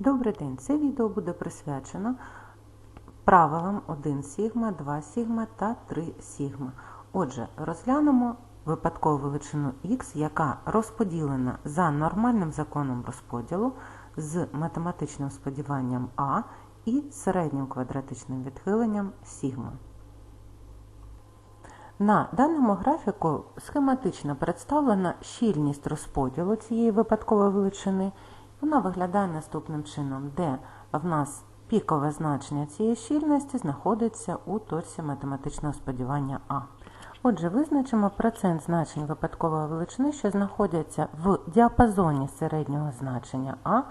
Добрий день! Це відео буде присвячено правилам 1 сігма, 2 сігма та 3 сігма. Отже, розглянемо випадкову величину х, яка розподілена за нормальним законом розподілу з математичним сподіванням а і середнім квадратичним відхиленням сігма. На даному графіку схематично представлена щільність розподілу цієї випадкової величини. Вона виглядає наступним чином, де в нас пікове значення цієї щільності знаходиться у точці математичного сподівання А. Отже, визначимо процент значень випадкової величини, що знаходяться в діапазоні середнього значення А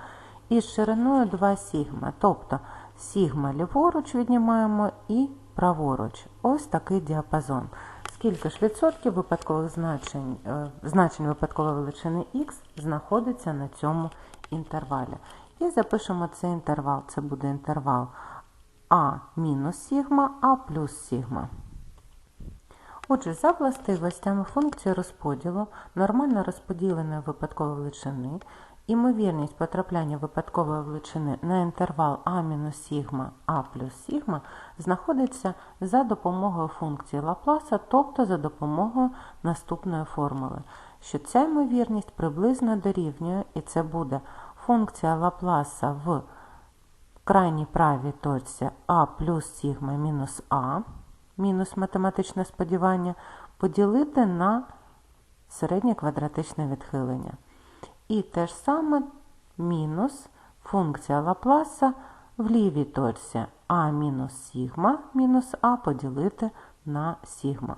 із шириною 2 сігма, тобто сігма ліворуч віднімаємо і праворуч. Ось такий діапазон. Скільки ж відсотків випадкових значень, е, значень випадкової величини х знаходиться на цьому інтервалі. І запишемо цей інтервал. Це буде інтервал А мінус сігма, А плюс сігма. Отже, за властивостями функції розподілу нормально розподіленої випадкової величини, імовірність потрапляння випадкової величини на інтервал А мінус сігма, А плюс сігма знаходиться за допомогою функції Лапласа, тобто за допомогою наступної формули, що ця ймовірність приблизно дорівнює, і це буде функція Лапласа в крайній правій точці А плюс сігма мінус А, мінус математичне сподівання, поділити на середнє квадратичне відхилення. І те ж саме мінус функція Лапласа в лівій точці А мінус сігма мінус А поділити на сігма.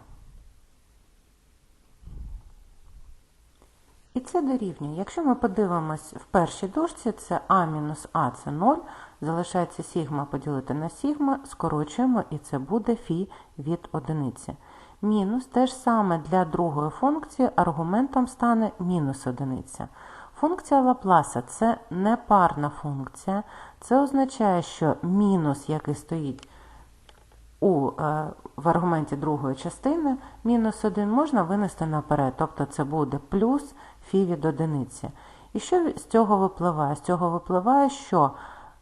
І це дорівнює. Якщо ми подивимось в першій дужці, це А мінус А це 0, залишається сігма поділити на сігма, скорочуємо, і це буде фі від одиниці. Мінус те ж саме для другої функції аргументом стане мінус одиниця. Функція Лапласа це непарна функція. Це означає, що мінус, який стоїть у, е, в аргументі другої частини, мінус 1 можна винести наперед, тобто це буде плюс фі від одиниці. І що з цього випливає? З цього випливає, що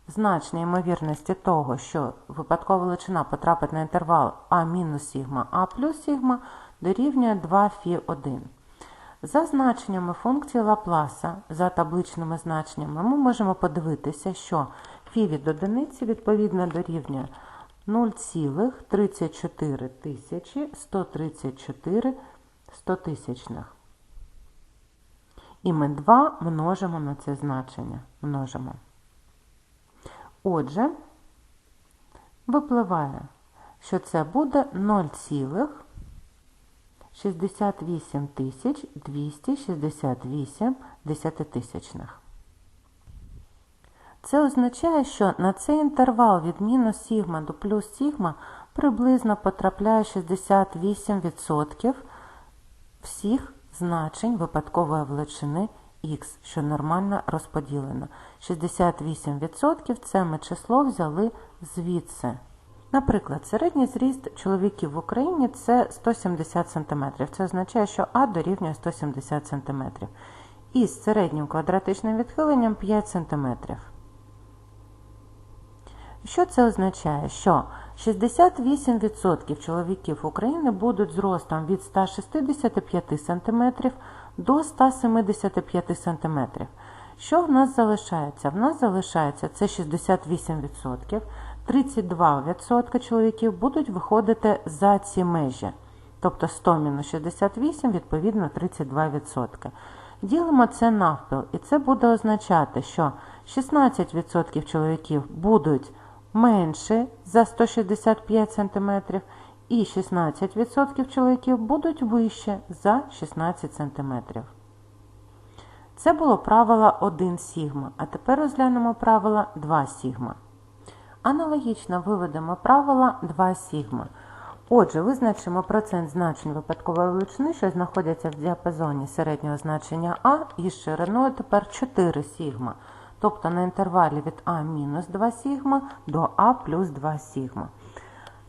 значення ймовірності того, що випадкова величина потрапить на інтервал А мінус сігма, А плюс сігма, дорівнює 2 фі 1. За значеннями функції Лапласа, за табличними значеннями, ми можемо подивитися, що фі від одиниці відповідно дорівнює 0,34 тисячі 134 стотисячних. І ми 2 множимо на це значення. Множимо. Отже, випливає, що це буде 0,68 тисяч 268 десятитисячних. Це означає, що на цей інтервал від мінус сігма до плюс сігма приблизно потрапляє 68% всіх значень випадкової величини х, що нормально розподілено. 68% це ми число взяли звідси. Наприклад, середній зріст чоловіків в Україні це 170 см. Це означає, що А дорівнює 170 см. І з середнім квадратичним відхиленням 5 см. Що це означає? Що 68% чоловіків України будуть зростом від 165 см до 175 см. Що в нас залишається? В нас залишається це 68%, 32% чоловіків будуть виходити за ці межі. Тобто 100 мінус 68, відповідно 32%. Ділимо це навпіл, і це буде означати, що 16% чоловіків будуть менше за 165 см, і 16% чоловіків будуть вище за 16 см. Це було правило 1 сігма, а тепер розглянемо правило 2 сігма. Аналогічно виведемо правило 2 сігма. Отже, визначимо процент значень випадкової величини, що знаходяться в діапазоні середнього значення А із шириною тепер 4 сігма тобто на інтервалі від А мінус 2 сігма до А плюс 2 сігма.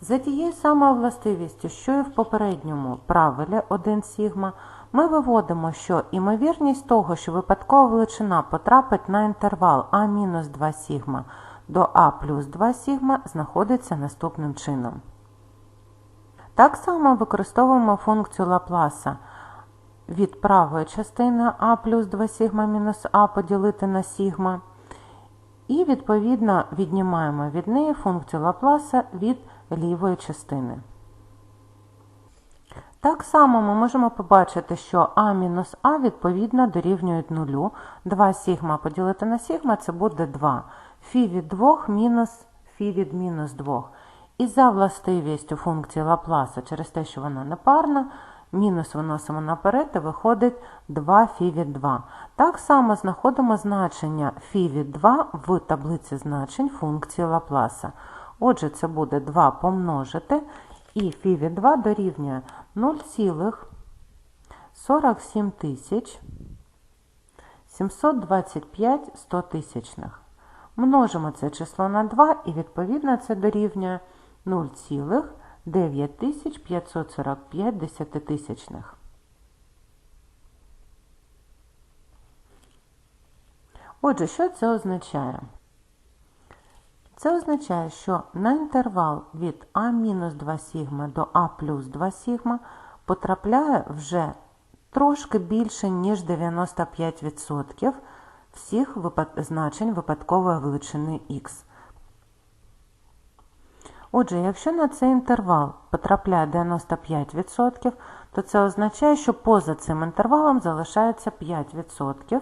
За тією самою властивістю, що і в попередньому правилі 1 сігма, ми виводимо, що імовірність того, що випадкова величина потрапить на інтервал А-2 сігма до А плюс 2 сігма, знаходиться наступним чином. Так само використовуємо функцію Лапласа від правої частини А плюс 2 сігма мінус А поділити на сігма. І, відповідно, віднімаємо від неї функцію Лапласа від лівої частини. Так само ми можемо побачити, що А мінус А відповідно дорівнюють нулю. 2 сігма поділити на сігма це буде 2. Фі від 2 мінус фі від мінус 2. І за властивістю функції Лапласа, через те, що вона непарна, мінус виносимо наперед і виходить 2 фі від 2. Так само знаходимо значення фі від 2 в таблиці значень функції Лапласа. Отже, це буде 2 помножити, і фі від 2 дорівнює 0,47 тисяч 725 100 тисячних. Множимо це число на 2 і відповідно це дорівнює 0,9545 десятитисячних. Отже, що це означає? Це означає, що на інтервал від А-2 сігма до А плюс 2 сігма потрапляє вже трошки більше, ніж 95% всіх значень випадкової величини х. Отже, якщо на цей інтервал потрапляє 95%, то це означає, що поза цим інтервалом залишається 5%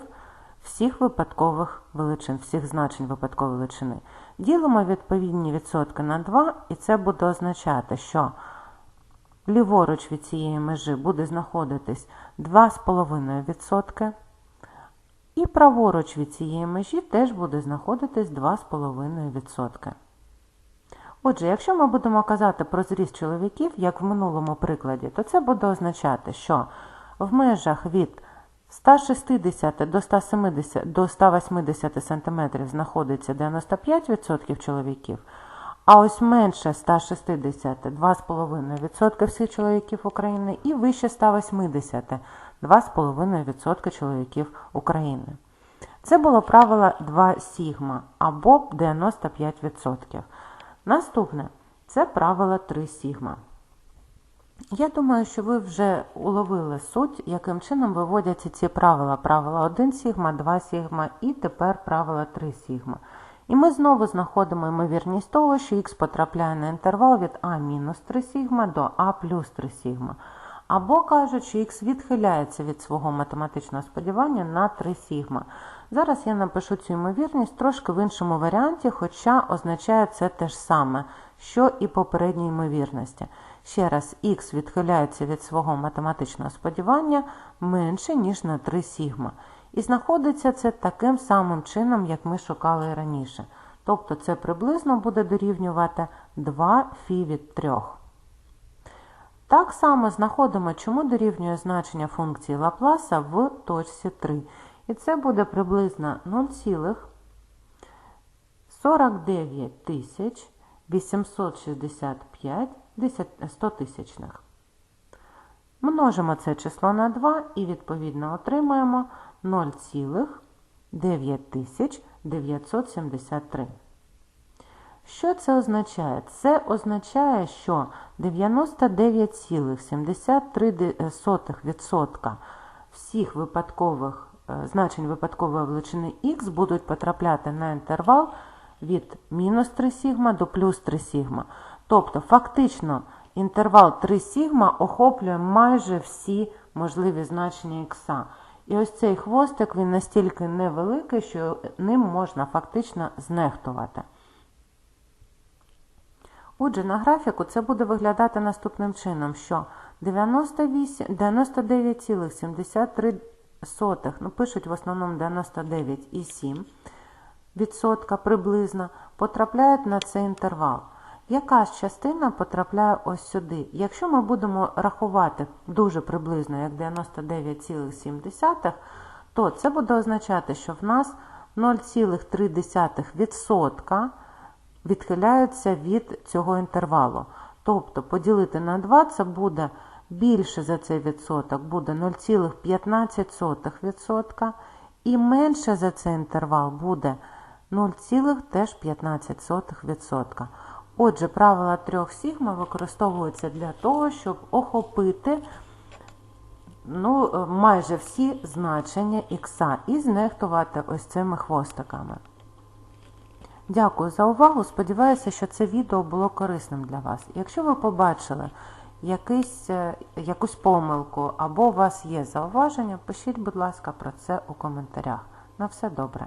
всіх випадкових величин, всіх значень випадкової величини. Ділимо відповідні відсотки на 2, і це буде означати, що ліворуч від цієї межі буде знаходитись 2,5%, і праворуч від цієї межі теж буде знаходитись 2,5%. Отже, якщо ми будемо казати про зріст чоловіків, як в минулому прикладі, то це буде означати, що в межах від 160 до 170 до 180 см знаходиться 95% чоловіків, а ось менше 160 2,5% всіх чоловіків України і вище 180 2,5% чоловіків України. Це було правило 2 сігма або 95%. Наступне це правило 3 сігма. Я думаю, що ви вже уловили суть, яким чином виводяться ці правила. Правила 1 сігма, 2 сігма і тепер правила 3 сігма. І ми знову знаходимо ймовірність того, що х потрапляє на інтервал від А-3 сігма до А плюс 3 сігма. Або кажуть, що х відхиляється від свого математичного сподівання на 3 сігма. Зараз я напишу цю ймовірність трошки в іншому варіанті, хоча означає це те ж саме, що і попередній ймовірності. Ще раз, х відхиляється від свого математичного сподівання менше, ніж на 3 сігма. І знаходиться це таким самим чином, як ми шукали раніше. Тобто це приблизно буде дорівнювати 2 фі від 3. Так само знаходимо, чому дорівнює значення функції Лапласа в точці 3. І це буде приблизно 0,49 тисяч 865 100 тисячних. Множимо це число на 2 і відповідно отримаємо 0,9973. Що це означає? Це означає, що 99,73% всіх випадкових е, значень випадкової величини х будуть потрапляти на інтервал від мінус 3 сігма до плюс 3 сігма. Тобто, фактично, інтервал 3 сігма охоплює майже всі можливі значення х. І ось цей хвостик він настільки невеликий, що ним можна фактично знехтувати. Отже, на графіку це буде виглядати наступним чином, що 99,73, ну пишуть в основному 99,7% приблизно, потрапляють на цей інтервал. Яка ж частина потрапляє ось сюди? Якщо ми будемо рахувати дуже приблизно як 99,7, то це буде означати, що в нас 0,3% відхиляються від цього інтервалу. Тобто поділити на 2 це буде більше за цей відсоток буде 0,15% і менше за цей інтервал буде 0,15%. Отже, правила трьох сігма використовуються для того, щоб охопити ну, е, майже всі значення х і знехтувати ось цими хвостиками. Дякую за увагу. Сподіваюся, що це відео було корисним для вас. Якщо ви побачили якийсь, е, якусь помилку або у вас є зауваження, пишіть, будь ласка, про це у коментарях. На все добре.